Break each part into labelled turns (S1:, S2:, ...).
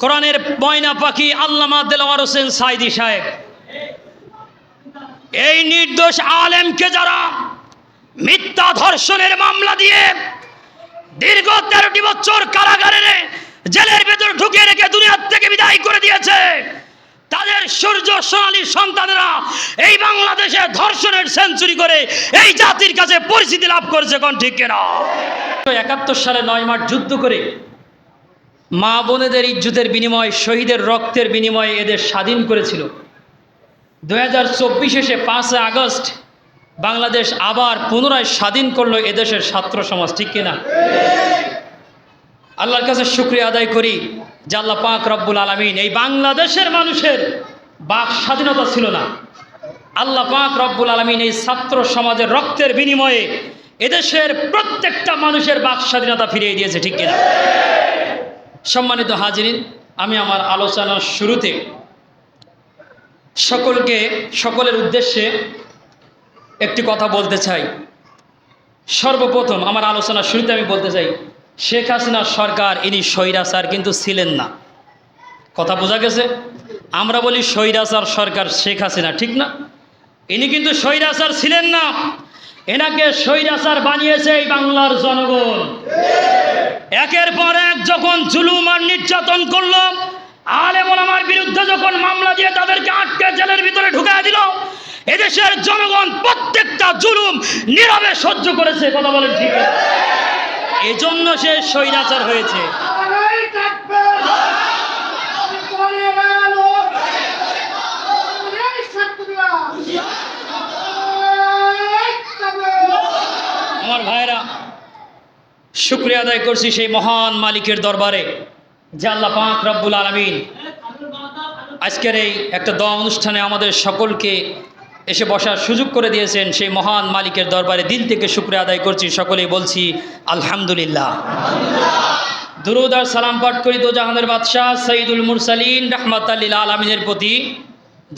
S1: কোরআনের ময়না পাখি আল্লামা দেলাওয়ার হোসেন সাইদি সাহেব। এই নির্দোষ আলেমকে যারা মিথ্যা ধর্ষণের মামলা দিয়ে দীর্ঘ তেরোটি বছর কারাগারে জেলের ভেতর ঢুকিয়ে রেখে দুনিয়ার থেকে বিদায় করে দিয়েছে, তাদের সূর্য সোনালী সন্তানেরা এই বাংলাদেশে ধর্ষণের সেঞ্চুরি করে এই জাতির কাছে পরিচিতি লাভ করেছে, কোন ঠিক কিনা? একাত্তর সালে নয় মাস যুদ্ধ করে মা বোনেদের ইজ্জতের বিনিময়, শহীদের রক্তের বিনিময়ে এদের স্বাধীন করেছিল। দু হাজার চব্বিশ পাঁচই আগস্ট বাংলাদেশ আবার পুনরায় স্বাধীন করল এদেশের ছাত্র সমাজ, ঠিক কিনা? আল্লাহর কাছে শুক্রিয়া আদায় করি আল্লাহ পাক রব্বুল আলমিন এই বাংলাদেশের মানুষের বাক স্বাধীনতা ছিল না। আল্লাহ পাক রব্বুল আলমিন এই ছাত্র সমাজের রক্তের বিনিময়ে এদেশের প্রত্যেকটা মানুষের বাক স্বাধীনতা ফিরিয়ে দিয়েছে, ঠিক কিনা? সম্মানিত হাজিরিন, আমি আমার আলোচনার শুরুতে সকলকে, সকলের উদ্দেশ্যে একটি কথা বলতে চাই। সর্বপ্রথম আমার আলোচনার শুরুতে আমি বলতে চাই, শেখ হাসিনা সরকার, ইনি স্বৈরাচার, কিন্তু ছিলেন না। কথা বোঝা গেছে? আমরা বলি স্বৈরাচার সরকার শেখ হাসিনা, ঠিক না? ইনি কিন্তু স্বৈরাচার ছিলেন না। এনাকে স্বৈরাচার বানিয়েছে এই বাংলার জনগণ। একের পর এক যখন জুলুম আর নির্যাতন করল আলেমন আমার বিরুদ্ধে যখন মামলা দিয়ে তাদেরকে আটকে জেলের ভিতরে ঢুকায় দিল, এদেশের জনগণ প্রত্যেকটা জুলুম নীরবে সহ্য করেছে, কথা বলেন ঠিক? এজন্য সে স্বৈরাচার হয়েছে
S2: আরে থাকবে করে গেল এই সাতগুলা এই থাকবে
S1: আমার ভাইরা শুক্রিয়া আদায় করছি সেই মহান মালিকের দরবারে, যে আল্লাহ পাক রব্বুল আলমিন আজকের এই একটা দোয়া অনুষ্ঠানে আমাদের সকলকে এসে বসার সুযোগ করে দিয়েছেন। সেই মহান মালিকের দরবারে দিল থেকে শুক্রিয়া আদায় করছি, সকলেই বলছি আলহামদুলিল্লাহ। দুরুদ আর সালাম পাঠ করি তো জাহানের বাদশাহ সঈদুল মুরসালিন রহমত আল্লিল আলমিনের প্রতি,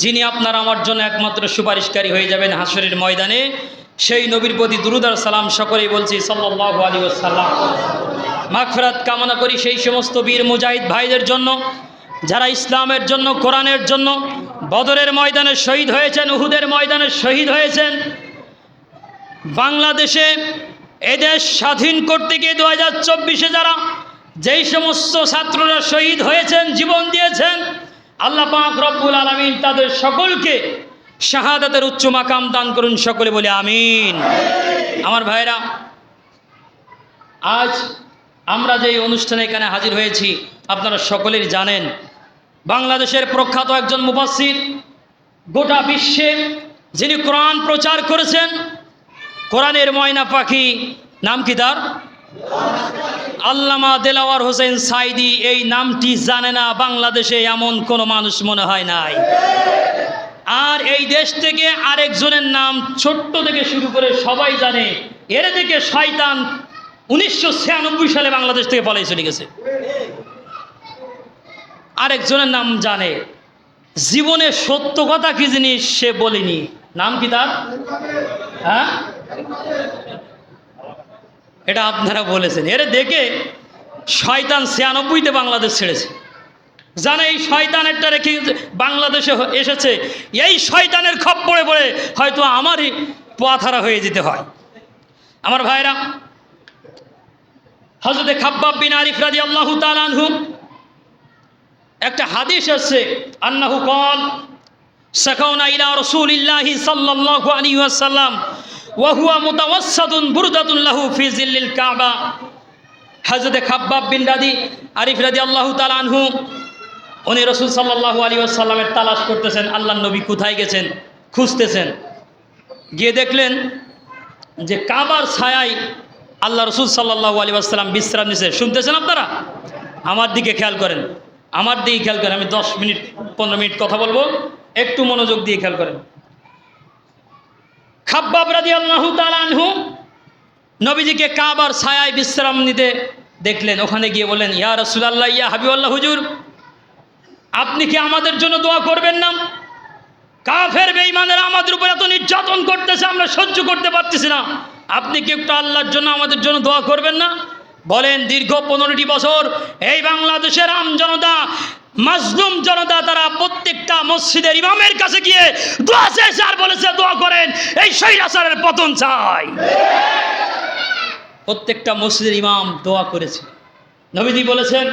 S1: যিনি আপনার আমার জন্য একমাত্র সুপারিশকারী হয়ে যাবেন হাসরের ময়দানে। সেই নবীর প্রতি দুরুদ আর সালাম সকলেই বলছি, সাল্লাল্লাহু আলী সাল্লাম মাগফিরাত কামনা করি সেই সমস্ত বীর মুজাহিদ ভাইদের জন্য, যারা ইসলামের জন্য, কোরআনের জন্য, বদরের ময়দানে শহীদ হয়েছেন, উহুদের ময়দানে শহীদ হয়েছেন। বাংলাদেশে এদেশ স্বাধীন করতে গিয়ে দু হাজার চব্বিশে যারা যেই সমস্ত ছাত্ররা শহীদ হয়েছেন, জীবন দিয়েছেন, আল্লাহ পাক রব্বুল আলমিন তাদের সকলকে শাহাদাতের উচ্চ মাকাম দান করুন সকলে বলে আমিন। আমার ভাইরা, আজ আমরা যে অনুষ্ঠানে এখানে হাজির হয়েছি, আপনারা সকলেই জানেন, বাংলাদেশের প্রখ্যাত একজন মুফাসির গোটা বিশ্বে যিনি কোরআন প্রচার করেছেন, কোরআনের ময়না পাখি নাম কি তার? আল্লামা দেলাওয়ার হোসেন সাইদি এই নামটি জানে না, বাংলাদেশে এমন কোনো মানুষ মনে হয় নাই। আর এই দেশ থেকে আরেকজনের নাম ছোট্ট থেকে শুরু করে সবাই জানে। এর থেকে শয়তান উনিশশো ছিয়ানব্বই সালে বাংলাদেশ থেকে পলাই চলে গেছে। আরেকজনের নাম জানে। জীবনে সত্য কথা কি জিনিস সে বলেনি। নাম কি তার? হ্যাঁ? এটা আপনারা বলেছেন। এর দেখে শয়তান ছিয়ানব্বইতে বাংলাদেশ ছেড়েছে। জানে এই শয়তানেরটা রেখে বাংলাদেশে এসেছে? এই শয়তানের খপ পড়ে পড়ে হয়তো আমারই পোয়াথারা হয়ে যেতে হয়। আমার ভাইরা হজরতে খাব্বাব বিন আরিফ রাজি আল্লাহ তালানহু একটা হাদিস আছে, আন্নাহু কল সাকাউনা ইলা রাসূলিল্লাহি সাল্লাল্লাহু আলাইহি ওয়াসাল্লাম, ওয়া হুয়া মুতাওয়াসসাদুন বুরদাতুন লাহু ফি জিল্লিল কাবা। হযরতে খাব্বাব বিন রাদি আরিফ রাদি আল্লাহু তাআলা আনহু উনি রসুল সাল্লাল্লাহু আলাইহি ওয়াসাল্লামের তালাশ করতেছেন আল্লাহ নবী কোথায় গেছেন, খুঁজতেছেন। গিয়ে দেখলেন যে কাবার ছায়ায় আল্লাহ রসুল সাল্লাহ আলী আসসালাম বিশ্রাম নিছে। শুনতেছেন আপনারা? আমার দিকে খেয়াল করেন। আমার দিকে খেয়াল করেন। আমি দশ মিনিট, পনেরো মিনিট কথা বলব। একটু মনোযোগ দিয়ে খেয়াল করেন। খাব্বাব রাদি আল্লাহ আনহু নবীজিকে কাবার ছায়ায় বিশ্রাম নিতে দেখলেন। ওখানে গিয়ে বললেন, ইয়া রসুলাল্লাহ, ইয়া হাবিবাল্লাহ, হুজুর আপনি কি আমাদের জন্য দোয়া করবেন না? কাফের বেঈমানেরা আমাদের উপর এত নির্যাতন করতেছে, আমরা সহ্য করতে পারতেছি না। আপনি কি একটু আল্লাহর জন্য আমাদের জন্য দোয়া করবেন না? বলেন, দীর্ঘ পনেরোটি বছর এই বাংলাদেশের আম জনতা, মাজলুম জনতা, তারা প্রত্যেকটা মসজিদের ইমামের কাছে গিয়ে দোয়া চেয়েছে আর বলেছে, দোয়া করেন, এই শৈরাচারের পতন চাই। প্রত্যেকটা মসজিদের ইমাম দোয়া করেছে। নবীজি বলেছেন,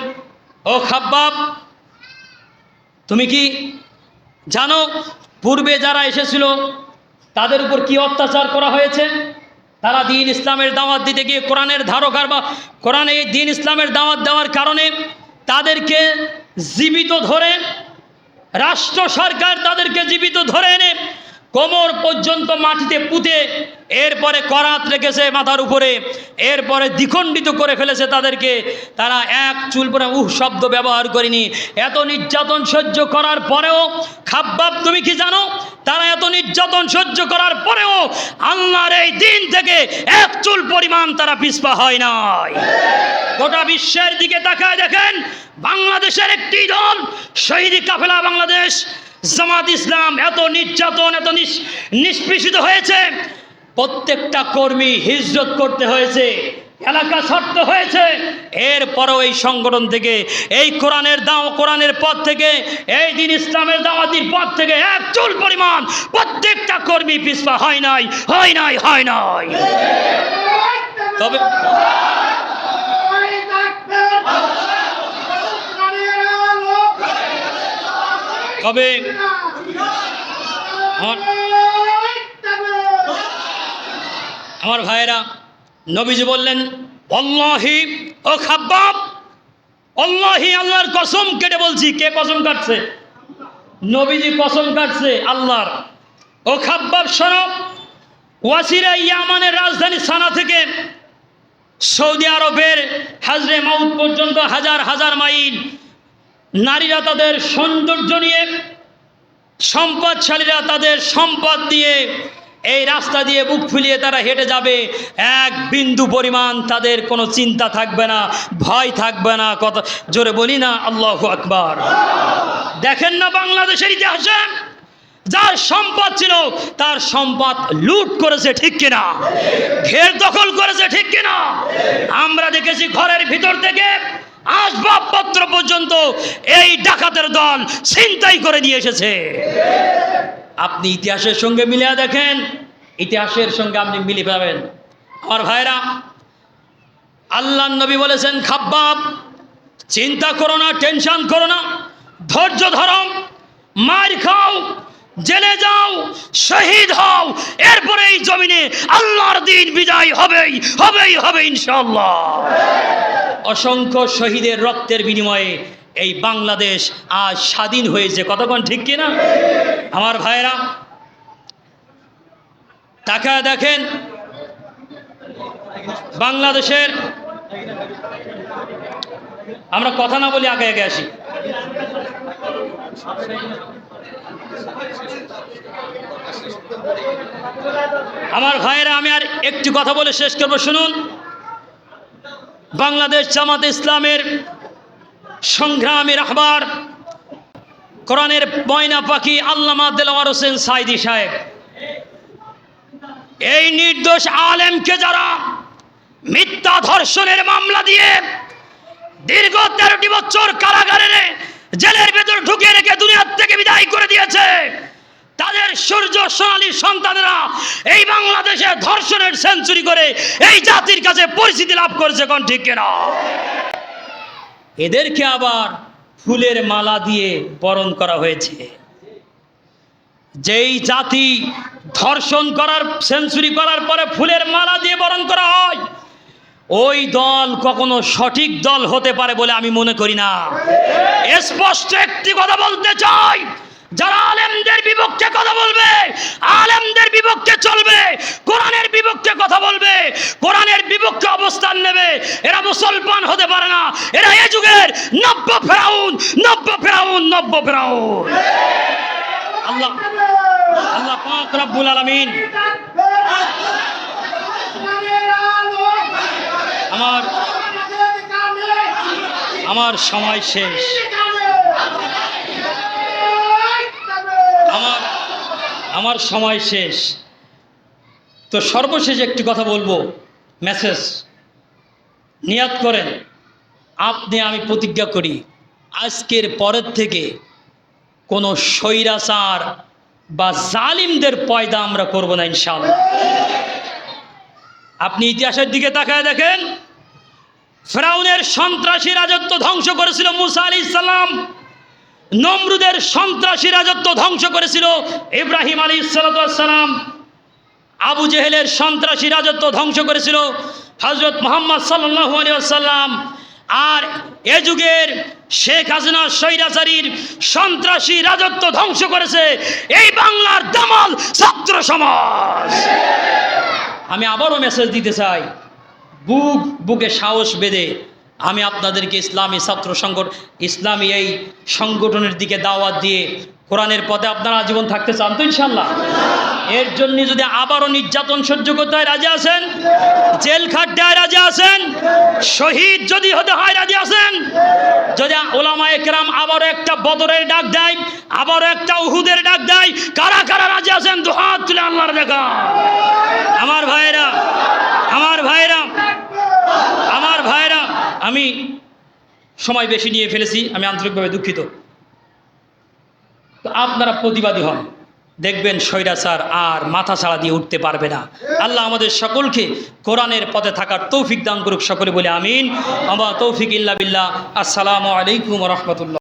S1: ও খাব্বাব তুমি কি জানো পূর্বে যারা এসেছিল, তাদের উপর কি অত্যাচার করা হয়েছে? তারা দিন ইসলামের দাওয়াত দিতে গিয়ে কোরআনের ধারকার বা কোরআনে এই দিন ইসলামের দাওয়াত দেওয়ার কারণে তাদেরকে জীবিত ধরে, রাষ্ট্র সরকার তাদেরকে জীবিত ধরে এনে কোমর পর্যন্ত মাটিতে পুঁতে এরপরে করাত রেখেছে মাথার উপরে, এরপরে দ্বিখণ্ডিত করে ফেলেছে তাদেরকে। তারা এক চুল পরে উহ শব্দ ব্যবহার করেনি। এত নির্যাতন সহ্য করার পরেও, খাব্বাব, তুমি কি জানো? তারা এত নির্যাতন সহ্য করার পরেও আল্লাহর এই দিন থেকে এক চুল পরিমাণ তারা পিছপা হয় নাই। গোটা বিশ্বের দিকে তাকায় দেখেন, বাংলাদেশের একটি দল শহীদ কাফেলা বাংলাদেশ জামাত ইসলাম এত নির্যাতন এত নিষ্পেষিত হয়েছে। প্রত্যেকটা কর্মী হিজরত করতে হয়েছে এলাকা ছাড়তে হয়েছে। এরপরও এই সংগঠন থেকে এই কোরআনের দাও কোরআনের পথ থেকে এই দিন ইসলামের দাওয়াতির পথ থেকে এক চুল পরিমাণ প্রত্যেকটা কর্মী পিছপা হয় নাই হয় নাই হয় নাই। তবে তবে আমার আমার ভাইয়েরা নবীজি বললেন অল্লাহি ও খাব্বাব অল্লাহি আল্লাহর কসম কেটে বলছি কে কসম কাটছে? নবীজি কসম কাটছে আল্লাহর। ও খাব্বাব সরব ওয়াসিরা ইয়ামানের রাজধানী সানা থেকে সৌদি আরবের হাজরে মাউদ পর্যন্ত হাজার হাজার মাইল নারীরা তাদের সৌন্দর্য নিয়ে, সম্পদশালীরা তাদের সম্পদ দিয়ে এই রাস্তা দিয়ে বুক ফুলিয়ে তারা হেঁটে যাবে। এক বিন্দু পরিমাণ তাদের কোনো চিন্তা থাকবে না, ভয় থাকবে না কত জোরে বলি না, আল্লাহ আকবার। দেখেন না বাংলাদেশের ইতিহাসে? যার সম্পদ ছিল, তার সম্পদ লুট করেছে ঠিক কিনা? ঘের দখল করেছে ঠিক কিনা? আমরা দেখেছি ঘরের ভিতর থেকে আসবাবপত্র পর্যন্ত এই ডাকাতের দল ছিনতাই করে নিয়ে এসেছে। আপনি ইতিহাসের সঙ্গে মিলিয়ে দেখেন, ইতিহাসের সঙ্গে আপনি মিলে পাবেন। আমার ভাইরা আল্লাহ নবী বলেছেন, খাব্বাব, চিন্তা করো না, টেনশন করো না, ধৈর্য ধরো, মার খাও, জেলে যাও, শহীদ হও, এরপরে এই জমিনে আল্লাহর দিন বিজয় হবেই হবেই, হবে ইনশাল্লাহ অসংখ্য শহীদের রক্তের বিনিময়ে এই বাংলাদেশ আজ স্বাধীন হয়েছে। কতক্ষণ ঠিক কিনা? আমার ভাইরা টাকা দেখেন, বাংলাদেশের, আমরা কথা না বলি আগে আগে আসি। আমার ভাইয়েরা, আমি আর একটি কথা বলে শেষ করব। শুনুন। বাংলাদেশ জামাত ইসলামের সংগ্রামের রাহবার, কোরআনের ময়না পাখি আল্লামা দেলাওয়ার হোসেন সাইদি সাহেব। এই নির্দোষ আলেমকে যারা মিথ্যা ধর্ষণের মামলা দিয়ে দীর্ঘ তেরোটি বছর কারাগারে জেলের ভেতর ঢুকিয়ে রেখে দুনিয়ার থেকে বিদায় করে দিয়েছে তাদের সূর্য সোনালী সন্তানেরা এই বাংলাদেশে ধর্ষণের সেঞ্চুরি করে এই জাতির কাছে পরিচিতি লাভ করেছে, কোন ঠিক কিনা? এদেরকে আবার ফুলের মালা দিয়ে বরণ করা হয়েছে। যেই জাতি ধর্ষণ করার, সেঞ্চুরি করার পরে ফুলের মালা দিয়ে বরণ করা হয়, ওই দল কখনো সঠিক দল হতে পারে বলে আমি মনে করি না। স্পষ্ট একটি কথা বলতে চাই যারা আলেমদের বিপক্ষে কথা বলবে, আলেমদের বিপক্ষে চলবে, কোরআনের বিপক্ষে কথা বলবে, কোরআনের বিপক্ষে অবস্থান নেবে, এরা মুসলমান হতে পারে না। এরা এ যুগের নব্য ফেরাউন নব্য ফেরাউন নব্য ফেরাউন। আল্লাহ আল্লাহ পাক রব্বুল আলামিন আমার আমার সময় শেষ। আমার সময় শেষ। তো সর্বশেষ একটি কথা বলব। মেসেজ। নিয়াত করেন। আপনি আমি প্রতিজ্ঞা করি, আজকের পরের থেকে কোনো স্বৈরাচার বা জালিমদের পয়দা আমরা করব না ইনশাআল্লাহ। আপনি ইতিহাসের দিকে তাকায় দেখেন, ফ্রাউনের সন্ত্রাসী রাজত্ব ধ্বংস করেছিল মুসা আলি ইসাল্লাম নমরুদের সন্ত্রাসী রাজত্ব ধ্বংস করেছিল ইব্রাহিম আলী সালাম আবু জেহেলের সন্ত্রাসী রাজত্ব ধ্বংস করেছিল হজরত মোহাম্মদ সাল্লাহ আলিয়াল্লাম আর এ যুগের শেখ হাসিনা স্বৈরাচারীর সন্ত্রাসী রাজত্ব ধ্বংস করেছে এই বাংলার দামাল ছাত্র সমাজ। আমি আবারও মেসেজ দিতে চাই। বুক বুকে সাহস বেঁধে আমি আপনাদেরকে ইসলামী ছাত্র সংগঠন ইসলামী এই সংগঠনের দিকে দাওয়াত দিয়ে কোরআনের পথে আপনারা জীবন থাকতে চান তো ইনশাল্লাহ এর জন্য যদি আবারও নির্যাতন সহ্য করতে হয়, রাজি আছেন? জেল খাট্টায় রাজি আছেন? শহীদ যদি হতে হয়, রাজি আছেন? যদি ওলামা একরাম আবারও একটা বদরের ডাক দেয়, আবারও একটা উহুদের ডাক দেয়, কারা কারা রাজি আছেন? দুহাত তুলে আল্লাহর দেখা। আমার ভাইরা আমার ভাইরা আমার ভাইরা আমি সময় বেশি নিয়ে ফেলেছি, আমি আন্তরিকভাবে দুঃখিত। তো আপনারা প্রতিবাদী হন। দেখবেন স্বৈরাচার আর মাথা ছাড়া দিয়ে উঠতে পারবে না। আল্লাহ আমাদের সকলকে কোরআনের পথে থাকার তৌফিক দান করুক, সকলে বলে আমিন। আমার তৌফিক ইল্লা বিল্লাহ। আসসালামু আলাইকুম রহমতুল্লাহ।